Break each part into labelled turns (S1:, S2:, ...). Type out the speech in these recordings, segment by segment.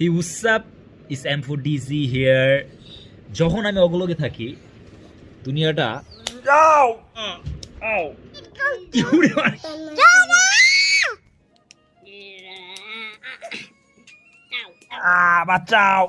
S1: He উৎসাপ is am four dizzy here যখন আমি অগলগে থাকি দুনিয়াটা আও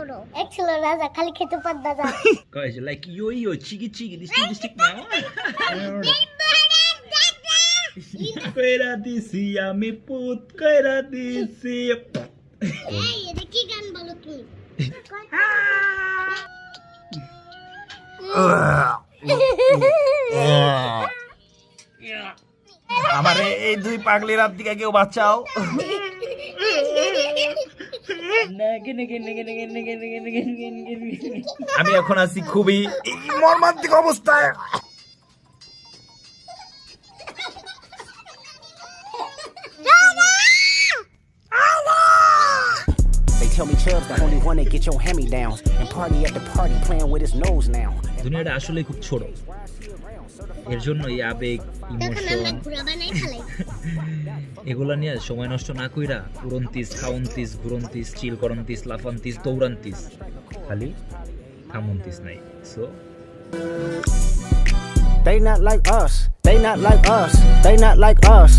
S2: জোড়ো এক ছিল রাজা খালি খেতে পার দাদা
S1: Guys, like yo yo, chigi chigi, this chigi stick now. কইরা দিছি আমি পুত কইরা দিছি?
S2: এই এটা কি গান বলো তুমি?
S1: আমার এই দুই পাগলি রাত দিকে কেউ বাঁচাও। আমি এখন আছি খুবই মর্মান্তিক অবস্থায়।
S3: Tell me Chubb's the only one that get your hand-me-downs and party at the party playing with his nose now.
S1: দুনিয়াটা আসলে খুব ছোট এর জন্য এই আবেগ ইমোশন এগুলা নিয়ে সময় নষ্ট না কইরা উড়ন্তিস খাওয়ন্তিস ঘুরন্তিস চিল করন্তিস লাফান্তিস দৌড়ান্তিস খালি থামন্তিস নাই so
S3: They not like us. They not like us. They not like us.